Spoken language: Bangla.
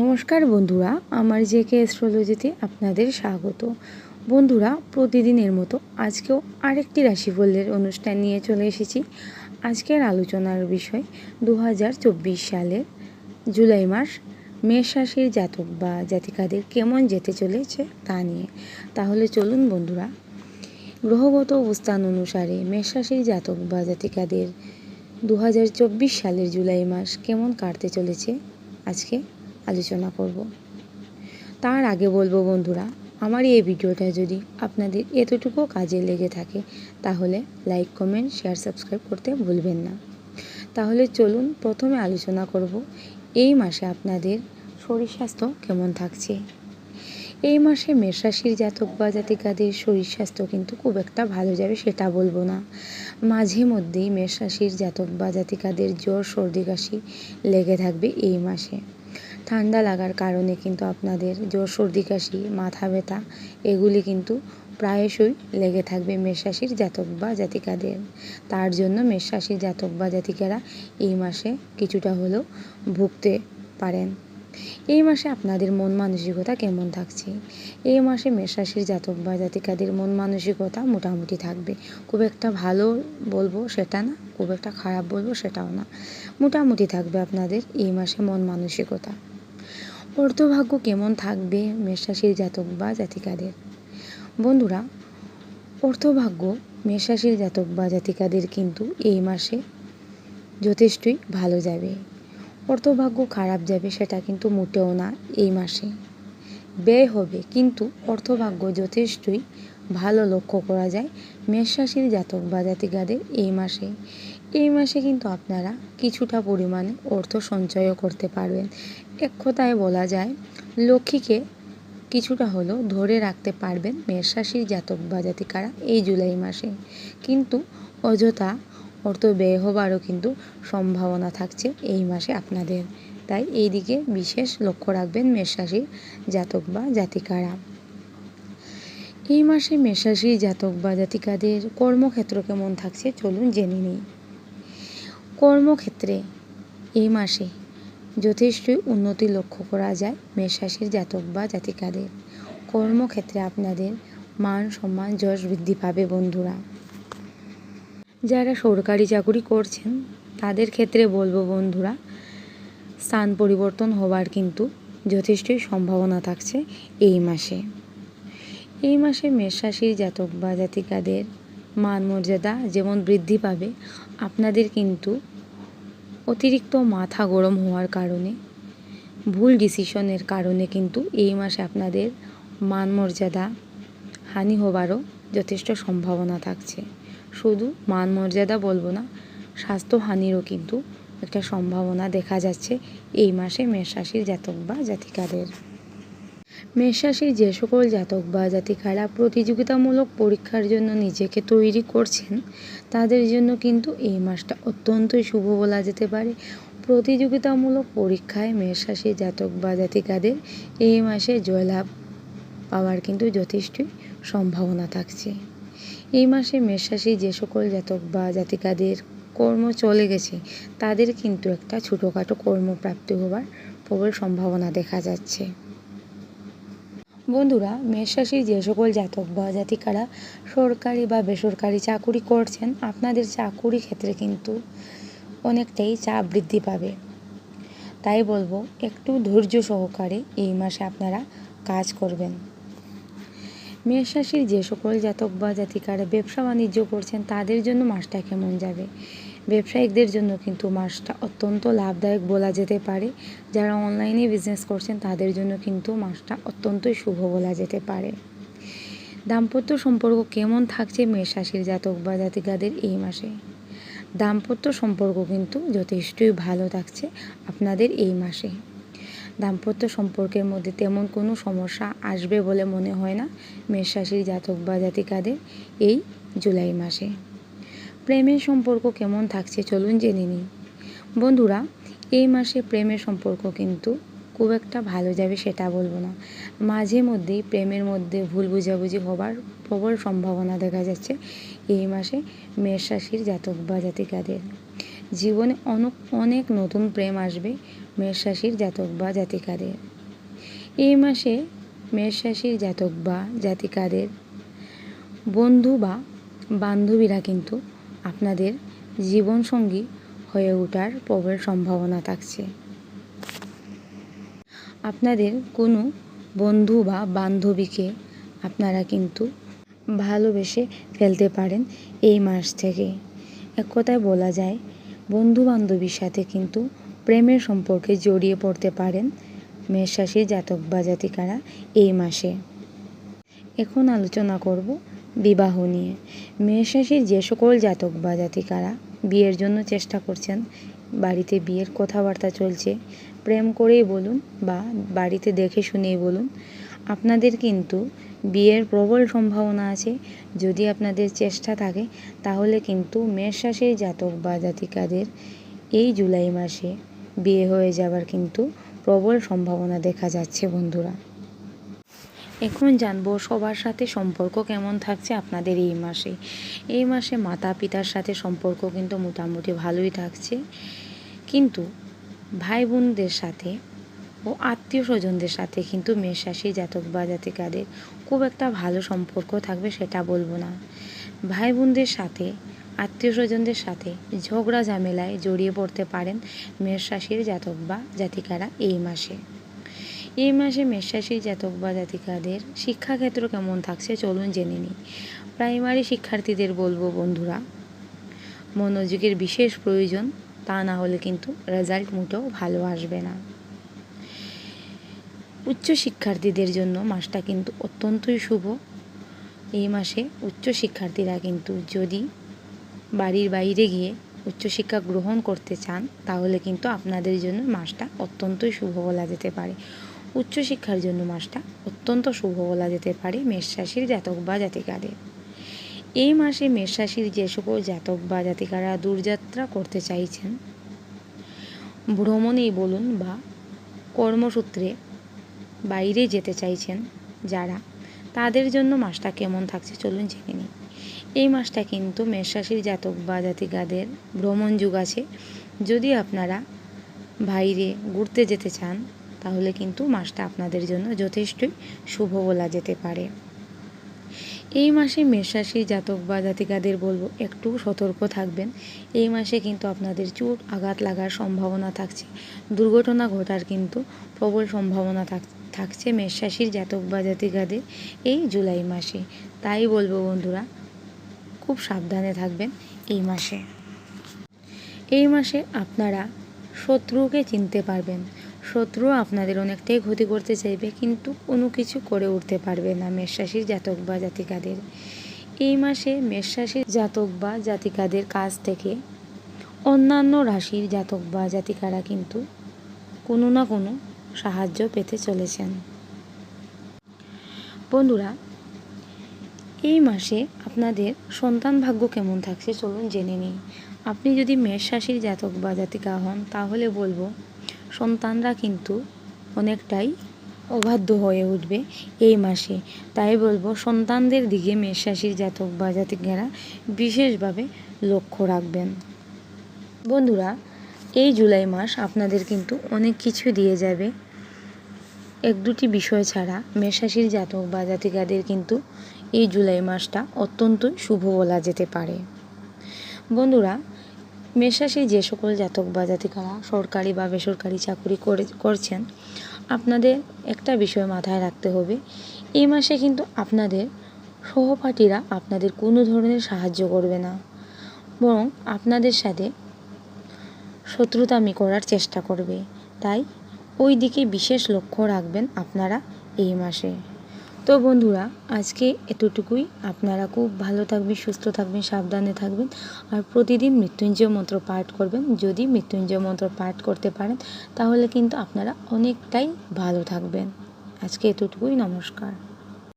নমস্কার বন্ধুরা, আমার জে কে অ্যাস্ট্রোলজিতে আপনাদের স্বাগত। বন্ধুরা, প্রতিদিনের মতো আজকেও আরেকটি রাশিফলের অনুষ্ঠান নিয়ে চলে এসেছি। আজকের আলোচনার বিষয় দু হাজার চব্বিশ সালের জুলাই মাস, মেষ রাশির জাতক বা জাতিকাদের কেমন যেতে চলেছে তা নিয়ে। তাহলে চলুন বন্ধুরা, গ্রহগত অবস্থান অনুসারে মেষ রাশির জাতক বা জাতিকাদের দু হাজার চব্বিশ সালের জুলাই মাস কেমন কাটতে চলেছে আজকে? আলোচনা করব। তার আগে বলব বন্ধুরা, আমার এই ভিডিওটা যদি আপনাদের এতটুকু কাজে লেগে থাকে, তাহলে লাইক, কমেন্ট, শেয়ার, সাবস্ক্রাইব করতে ভুলবেন না। তাহলে চলুন প্রথমে আলোচনা করব, এই মাসে আপনাদের শরীর স্বাস্থ্য কেমন থাকছে? এই মাসে মেষরাশির জাতক বা জাতিকাদের শরীর স্বাস্থ্য কিন্তু খুব একটা ভালো যাবে সেটা বলব না। মাঝে মধ্যেই মেষরাশির জাতক বা জাতিকাদের জ্বর, সর্দি, কাশি লেগে থাকবে এই মাসে। ঠান্ডা লাগার কারণে কিন্তু আপনাদের জ্বর, সর্দি, কাশি, মাথা ব্যথা, এগুলি কিন্তু প্রায়শই লেগে থাকবে মেষরাশির জাতক বা জাতিকাদের। তার জন্য মেষরাশির জাতক বা জাতিকারা এই মাসে কিছুটা হলেও ভুগতে পারেন। এই মাসে আপনাদের মন মানসিকতা কেমন থাকছে? এই মাসে মেষরাশির জাতক বা জাতিকাদের মন মানসিকতা মোটামুটি থাকবে। খুব একটা ভালো বলব সেটা না, খুব একটা খারাপ বলব সেটাও না। মোটামুটি থাকবে আপনাদের এই মাসে মন মানসিকতা। অর্থভাগ্য কেমন থাকবে মেষরাশির জাতক বা জাতিকাদের? বন্ধুরা অর্থভাগ্য মেষরাশির জাতক বা জাতিকাদের কিন্তু এই মাসে যথেষ্টই ভালো যাবে। অর্থভাগ্য খারাপ যাবে সেটা কিন্তু মোটেও না এই মাসে। ব্যয় হবে, কিন্তু অর্থভাগ্য যথেষ্টই ভালো লক্ষ্য করা যায় মেষ রাশির জাতক বা জাতিকাদের এই মাসে। এই মাসে কিন্তু আপনারা কিছুটা পরিমাণে অর্থ সঞ্চয়ও করতে পারবেন। এক কথায় বলা যায়, লক্ষ্মীকে কিছুটা হলেও ধরে রাখতে পারবেন মেষ রাশির জাতক বা জাতিকারা এই জুলাই মাসে। কিন্তু অযথা অর্থ ব্যয় হবারও কিন্তু সম্ভাবনা থাকছে এই মাসে আপনাদের। তাই এই দিকে বিশেষ লক্ষ্য রাখবেন মেষ রাশির জাতক বা জাতিকারা। এই মাসে মেষরাশি জাতক বা জাতিকাদের কর্মক্ষেত্র কেমন থাকছে চলুন জেনে নিই। কর্মক্ষেত্রে এই মাসে যথেষ্টই উন্নতি লক্ষ্য করা যায় মেষরাশির জাতক বা জাতিকাদের। কর্মক্ষেত্রে আপনাদের মান সম্মান যশ বৃদ্ধি পাবে বন্ধুরা। যারা সরকারি চাকুরি করছেন, তাদের ক্ষেত্রে বলব বন্ধুরা, স্থান পরিবর্তন হবার কিন্তু যথেষ্টই সম্ভাবনা থাকছে এই মাসে। এই মাসে মেষরাশির জাতক বা জাতিকাদের মান মর্যাদা যেমন বৃদ্ধি পাবে, আপনাদের কিন্তু অতিরিক্ত মাথা গরম হওয়ার কারণে, ভুল ডিসিশনের কারণে কিন্তু এই মাসে আপনাদের মান মর্যাদা হানি হবারও যথেষ্ট সম্ভাবনা থাকছে। শুধু মান মর্যাদা বলব না স্বাস্থ্যহানিরও কিন্তু একটা সম্ভাবনা দেখা যাচ্ছে এই মাসে মেষ রাশির জাতক বা জাতিকাদের। মেষ রাশির যে সকল জাতক বা জাতিকারা প্রতিযোগিতামূলক পরীক্ষার জন্য নিজেকে তৈরি করছেন, তাদের জন্য কিন্তু এই মাসটা অত্যন্তই শুভ বলা যেতে পারে। প্রতিযোগিতামূলক পরীক্ষায় মেষ রাশির জাতক বা জাতিকাদের এই মাসে জয়লাভ পাওয়ার কিন্তু যথেষ্টই সম্ভাবনা থাকছে। এই মাসে মেষরাশি যে সকল জাতক বা জাতিকাদের কর্ম চলে গেছে, তাদের কিন্তু একটা ছোটোখাটো কর্মপ্রাপ্তি হওয়ার প্রবল সম্ভাবনা দেখা যাচ্ছে। বন্ধুরা মেষরাশির যে সকল জাতক বা জাতিকারা সরকারি বা বেসরকারি চাকুরি করছেন, আপনাদের চাকুরি ক্ষেত্রে কিন্তু অনেকটাই চাপ বৃদ্ধি পাবে। তাই বলব, একটু ধৈর্য সহকারে এই মাসে আপনারা কাজ করবেন। মেষ রাশির যে সকল জাতক বা জাতিকারা ব্যবসা বাণিজ্য করছেন, তাদের জন্য মাসটা কেমন যাবে? ব্যবসায়িকদের জন্য কিন্তু মাসটা অত্যন্ত লাভদায়ক বলা যেতে পারে। যারা অনলাইনে বিজনেস করছেন, তাদের জন্য কিন্তু মাসটা অত্যন্তই শুভ বলা যেতে পারে। দাম্পত্য সম্পর্ক কেমন থাকছে মেষ রাশির জাতক বা জাতিকাদের এই মাসে? দাম্পত্য সম্পর্ক কিন্তু যথেষ্টই ভালো থাকছে আপনাদের এই মাসে। দাম্পত্য সম্পর্কের মধ্যে তেমন কোনো সমস্যা আসবে বলে মনে হয় না মেষ রাশির জাতক বা জাতিকাদের এই জুলাই মাসে। প্রেমের সম্পর্ক কেমন থাকছে চলুন জেনে নিই। বন্ধুরা, এই মাসে প্রেমের সম্পর্ক কিন্তু খুব একটা ভালো যাবে সেটা বলব না। মাঝে মধ্যেই প্রেমের মধ্যে ভুল বুঝাবুঝি হবার প্রবল সম্ভাবনা দেখা যাচ্ছে এই মাসে মেষ রাশির জাতক বা জাতিকাদের। জীবনে অনেক অনেক নতুন প্রেম আসবে মেষ রাশির জাতক বা জাতিকাদের। এই মাসে মেষ রাশির জাতক বা জাতিকাদের বন্ধু বা বান্ধবীরা কিন্তু আপনাদের জীবনসঙ্গী হয়ে ওঠার প্রবল সম্ভাবনা থাকছে। আপনাদের কোনো বন্ধু বা বান্ধবীকে আপনারা কিন্তু ভালোবেসে ফেলতে পারেন এই মাস থেকে। এক কথায় বলা যায় বন্ধু বান্ধবীর সাথে কিন্তু প্রেমের সম্পর্কে জড়িয়ে পড়তে পারেন মেষ রাশির জাতক বা জাতিকারা এই মাসে। এখন আলোচনা করব বিবাহ নিয়ে। মেষ রাশির যে সকল জাতক বা জাতিকারা বিয়ের জন্য চেষ্টা করছেন, বাড়িতে বিয়ের কথাবার্তা চলছে, প্রেম করেই বলুন বা বাড়িতে দেখে শুনেই বলুন, আপনাদের কিন্তু বিয়ের প্রবল সম্ভাবনা আছে। যদি আপনাদের চেষ্টা থাকে, তাহলে কিন্তু মেষ রাশির জাতক বা জাতিকাদের এই জুলাই মাসে বিয়ে হয়ে যাবার কিন্তু প্রবল সম্ভাবনা দেখা যাচ্ছে বন্ধুরা। এখন জানব সবার সাথে সম্পর্ক কেমন থাকছে আপনাদের এই মাসে। এই মাসে মাতা পিতার সাথে সম্পর্ক কিন্তু মোটামুটি ভালোই থাকছে। কিন্তু ভাই বোনদের সাথে ও আত্মীয় স্বজনদের সাথে কিন্তু মেষ রাশি জাতক বা জাতিকাদের খুব একটা ভালো সম্পর্ক থাকবে সেটা বলব না। ভাই বোনদের সাথে আত্মীয় স্বজনদের সাথে ঝগড়া ঝামেলায় জড়িয়ে পড়তে পারেন মেষ রাশির জাতক বা জাতিকারা এই মাসে। এই মাসে মেষ রাশির জাতক বা জাতিকাদের শিক্ষাক্ষেত্র কেমন থাকছে চলুন জেনে নিই। প্রাইমারি শিক্ষার্থীদের বলব বন্ধুরা, মনোযোগের বিশেষ প্রয়োজন, তা না হলে কিন্তু রেজাল্ট মোটেও ভালো আসবে না। উচ্চ শিক্ষার্থীদের জন্য মাসটা কিন্তু অত্যন্তই শুভ। এই মাসে উচ্চ শিক্ষার্থীরা কিন্তু যদি বাড়ির বাইরে গিয়ে উচ্চশিক্ষা গ্রহণ করতে চান, তাহলে কিন্তু আপনাদের জন্য মাসটা অত্যন্তই শুভ বলা যেতে পারে। উচ্চশিক্ষার জন্য মাসটা অত্যন্ত শুভ বলা যেতে পারে মেষ রাশির জাতক বা জাতিকাদের। এই মাসে মেষ রাশির যে সকল জাতক বা জাতিকারা দূরযাত্রা করতে চাইছেন, ভ্রমণেই বলুন বা কর্মসূত্রে বাইরে যেতে চাইছেন যারা, তাদের জন্য মাসটা কেমন থাকছে চলুন জেনে নিই। এই মাসটা কিন্তু মেষ রাশির জাতক বা জাতিকাদের ভ্রমণ যুগ আছে। যদি আপনারা বাইরে ঘুরতে যেতে চান তাহলে কিন্তু মাসটা আপনাদের জন্য যথেষ্টই শুভ বলা যেতে পারে। এই মাসে মেষ রাশির জাতক বা জাতিকাদের বলব, একটু সতর্ক থাকবেন। এই মাসে কিন্তু আপনাদের চোট আঘাত লাগার সম্ভাবনা থাকছে। দুর্ঘটনা ঘটার কিন্তু প্রবল সম্ভাবনা থাক, থাকছে মেষ রাশির জাতক বা জাতিকাদের এই জুলাই মাসে। তাই বলব বন্ধুরা, খুব সাবধানে থাকবেন এই মাসে। এই মাসে আপনারা শত্রুকে চিনতে পারবেন। শত্রু আপনাদের অনেকটাই ক্ষতি করতে চাইবে, কিন্তু কোনো কিছু করে উঠতে পারবে না মেষরাশির জাতক বা জাতিকাদের। এই মাসে মেষরাশির জাতক বা জাতিকাদের কাছ থেকে অন্যান্য রাশির জাতক বা জাতিকারা কিন্তু কোনো না কোনো সাহায্য পেতে চলেছেন। বন্ধুরা, এই মাসে আপনাদের সন্তান ভাগ্য কেমন থাকছে চলুন জেনে নিই। আপনি যদি মেষ রাশির জাতক বা জাতিকা হন, তাহলে বলব সন্তানরা কিন্তু অনেকটাই অবাধ্য হয়ে উঠবে এই মাসে। তাই বলব, সন্তানদের দিকে মেষ রাশির জাতক বা জাতিকারা বিশেষভাবে লক্ষ্য রাখবেন। বন্ধুরা, এই জুলাই মাস আপনাদের কিন্তু অনেক কিছু দিয়ে যাবে। এক দুটি বিষয় ছাড়া মেষাশির জাতক বা জাতিকাদের কিন্তু এই জুলাই মাসটা অত্যন্ত শুভ বলা যেতে পারে। বন্ধুরা মেষরাশি যে সকল জাতক বা জাতিকারা সরকারি বা বেসরকারি চাকরি করে, করছেন, আপনাদের একটা বিষয় মাথায় রাখতে হবে। এই মাসে কিন্তু আপনাদের সহপাঠীরা আপনাদের কোনো ধরনের সাহায্য করবে না। বরং আপনাদের সাথে শত্রুতামি করার চেষ্টা করবে। তাই ওই দিকে বিশেষ লক্ষ্য রাখবেন আপনারা এই মাসে। তো বন্ধুরা, আজকে এতটুকুই। আপনারা খুব ভালো থাকবেন, সুস্থ থাকবেন, সাবধানে থাকবেন আর প্রতিদিন মৃত্যুঞ্জয় মন্ত্র পাঠ করবেন। যদি মৃত্যুঞ্জয় মন্ত্র পাঠ করতে পারেন, তাহলে কিন্তু আপনারা অনেকটাই ভালো থাকবেন। আজকে এতটুকুই, নমস্কার।